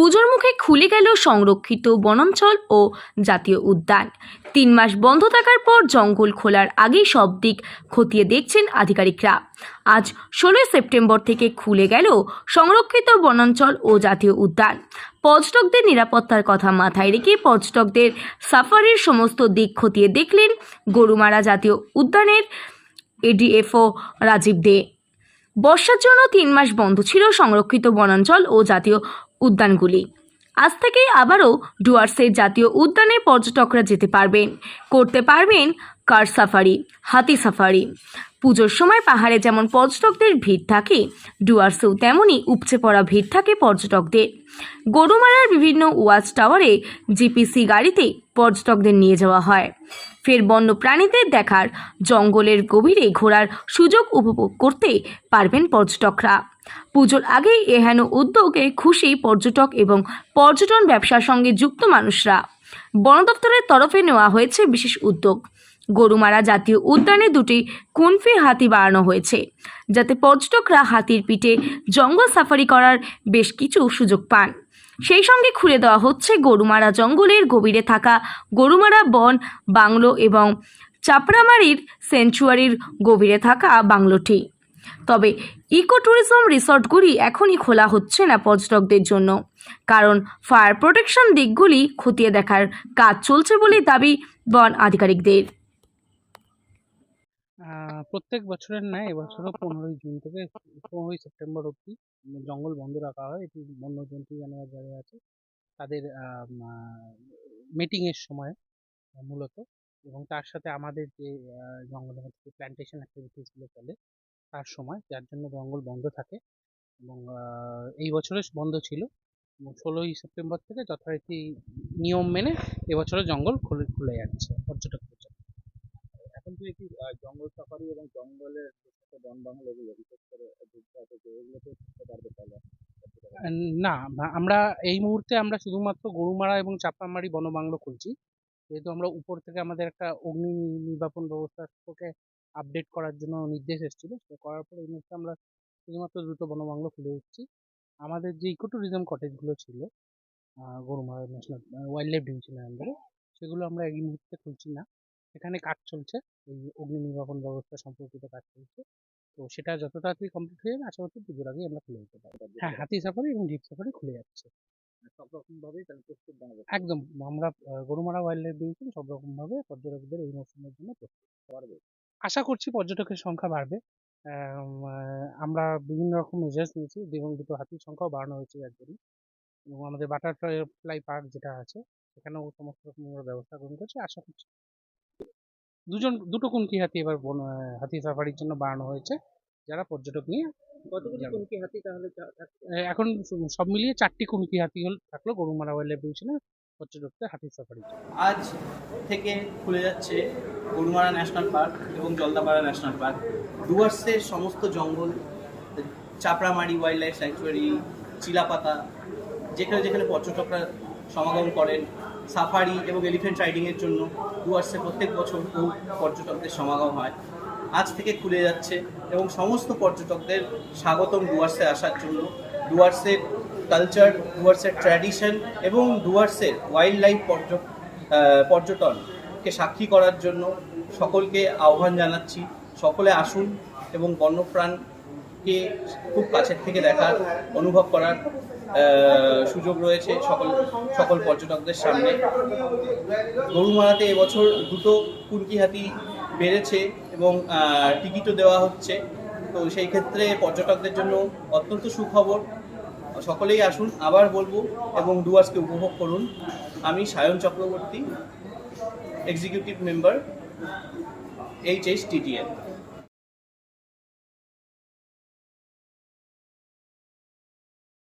পুজোর মুখে খুলে গেল সংরক্ষিত বনাঞ্চল ও জাতীয় উদ্যান। তিন মাস বন্ধ থাকার পর জঙ্গল খোলার আগেই সব দিক খতিয়ে দেখছেন আধিকারিকরা। আজ ষোলোই সেপ্টেম্বর থেকে খুলে গেল সংরক্ষিত বনাঞ্চল ও জাতীয় উদ্যান। পর্যটকদের নিরাপত্তার কথা মাথায় রেখে পর্যটকদের সাফারির সমস্ত দিক খতিয়ে দেখলেন গরুমারা জাতীয় উদ্যানের এডিএফও রাজীব দে। বর্ষার জন্য তিন মাস বন্ধ ছিল সংরক্ষিত বনাঞ্চল ও জাতীয় উদ্যানগুলি। আজ থেকেই আবারও ডুয়ার্সের জাতীয় উদ্যানে পর্যটকরা যেতে পারবেন। করতে পারবেন কার সাফারি, হাতি সাফারি। পুজোর সময় পাহাড়ে যেমন পর্যটকদের ভিড় থাকে, ডুয়ার্সেও তেমনই উপচে পড়া ভিড় থাকে পর্যটকদের। গরুমারার বিভিন্ন ওয়াচ টাওয়ারে জিপিসি গাড়িতে পর্যটকদের নিয়ে যাওয়া হয়। ফের বন্য প্রাণীদের দেখার জঙ্গলের গভীরে ঘোরার সুযোগ উপভোগ করতে পারবেন পর্যটকরা। পুজোর আগেই এহেন উদ্যোগে খুশি পর্যটক এবং পর্যটন ব্যবসার সঙ্গে যুক্ত মানুষরা। বন দপ্তরের তরফে নেওয়া হয়েছে বিশেষ উদ্যোগ। গরুমারা জাতীয় উদ্যানে দুটি কুনফি হাতি বাড়ানো হয়েছে, যাতে পর্যটকরা হাতির পিঠে জঙ্গল সাফারি করার বেশ কিছু সুযোগ পান। সেই সঙ্গে খুলে দেওয়া হচ্ছে গরুমারা জঙ্গলের গভীরে থাকা গরুমারা বন, বাংলো এবং চাপড়ামারির সেঞ্চুয়ারির গভীরে থাকা বাংলোটি। তবে ইকো ট্যুরিজম রিসর্টগুলি এখনই খোলা হচ্ছে না পর্যটকদের জন্য, কারণ ফায়ার প্রোটেকশন দিকগুলি খতিয়ে দেখার কাজ চলছে বলে দাবি বন আধিকারিকদের। প্রত্যেক বছরের ন্যায় এবছরও পনেরোই জুন থেকে পনেরোই সেপ্টেম্বর অবধি জঙ্গল বন্ধ রাখা হয়। এটি বন্যজন্তু জানোয়ার যারা আছে, তাদের মিটিংয়ের সময় মূলত। এবং তার সাথে আমাদের যে জঙ্গলের মধ্যে প্ল্যান্টেশন অ্যাক্টিভিটিসগুলো চলে তার সময়, যার জন্য জঙ্গল বন্ধ থাকে। এবং এই বছরে বন্ধ ছিল। এবং ষোলোই সেপ্টেম্বর থেকে যথারীতি নিয়ম মেনে এবছরও জঙ্গল খুলে খুলে যাচ্ছে পর্যটকদের কি আহ, জঙ্গল সাফারি এবং জঙ্গলের বন বাংলো এগুলো বিশেষ করে এগুলোতে ঢুকতে পারবে তাহলে? না আমরা এই মুহূর্তে আমরা শুধুমাত্র গরুমারা এবং চাপামারি বনবাংলো খুলছি। যেহেতু আমরা উপর থেকে আমাদের একটা অগ্নি নির্বাপন ব্যবস্থা আপডেট করার জন্য নির্দেশ এসেছিল সেটা করার পর এই মুহূর্তে আমরা শুধুমাত্র দুটো বনবাংলো খুলে দিচ্ছি আমাদের যে ইকো ট্যুরিজম কটেজগুলো ছিল গরুমারা ন্যাশনাল ওয়াইল্ড লাইফ ডিভিশনের আন্ডারে সেগুলো আমরা এই মুহূর্তে খুলছি না। এখানে কাজ চলছে। এই অগ্নি নির্বাপন ব্যবস্থা সম্পর্কিত কাজ চলছে। তো সেটা যত তাড়াতাড়ি কমপ্লিট হয়ে যাবে আশা করছি পুজোর আগেই আমরা খুলে দিতে পারব। হ্যাঁ হাতি সাফারি এবং জিপ সাফারি খুলে যাচ্ছে। সব প্রস্তুত বানাবে একদম। আমরা গরুমারা ওয়াইল্ড লাইফ ডিভিশন সব রকম ভাবে পর্যটকদের এই মৌসুমের জন্য প্রস্তুত। পারবে। আশা করছি পর্যটকের সংখ্যা বাড়বে। আমরা বিভিন্ন রকম মেজার্স নিয়েছি। এবং দুটো হাতির সংখ্যাও বাড়ানো হয়েছে এর জন্য এবং আমাদের বাটারফ্লাই পার্ক যেটা আছে সেখানেও সমস্ত রকম ব্যবস্থা গ্রহণ করছি। আশা করছি দুজন দুটো কুমকি হাতি এবার বন- হাতি সাফারির জন্য বানানো হয়েছে। যারা পর্যটক নিয়ে কতগুলি। হাতি তাহলে এখন সব- সব মিলিয়ে চারটি কুমকি হাতি হল থাকল। গরুমারা ওয়াইল্ড লাইফ ডিভিশনে পর্যটকদের হাতি সাফারি আজ থেকে খুলে যাচ্ছে গরুমারা ন্যাশনাল পার্ক এবং জলদাপাড়া ন্যাশনাল পার্ক। ডুয়ার্সের সমস্ত জঙ্গল Chapramari wild life sanctuary Chilapata যেখানে যেখানে পর্যটকরা সমাগম করেন সাফারি এবং এলিফ্যান্ট রাইডিংয়ের জন্য ডুয়ার্সে প্রত্যেক বছর বহু পর্যটকদের সমাগম হয়। আজ থেকে খুলে যাচ্ছে এবং সমস্ত পর্যটকদের স্বাগতম ডুয়ার্সে আসার জন্য। ডুয়ার্সের কালচার ডুয়ার্সের ট্র্যাডিশন এবং ডুয়ার্সের ওয়াইল্ড লাইফ পর্যটনকে সাক্ষী করার জন্য সকলকে আহ্বান জানাচ্ছি। সকলে আসুন এবং বন্যপ্রাণকে খুব কাছের থেকে দেখার, অনুভব করার সুযোগ রয়েছে সকল সকল পর্যটকদের সামনে। গরুমারাতে এবছর দুটো কুনকি হাতি বেড়েছে এবং টিকিটও দেওয়া হচ্ছে। তো সেই ক্ষেত্রে পর্যটকদের জন্য অত্যন্ত সুখবর। সকলেই আসুন, আবার বলব এবং ডুয়ার্সকে উপভোগ করুন। আমি Sayan Chakraborty executive member H H TTN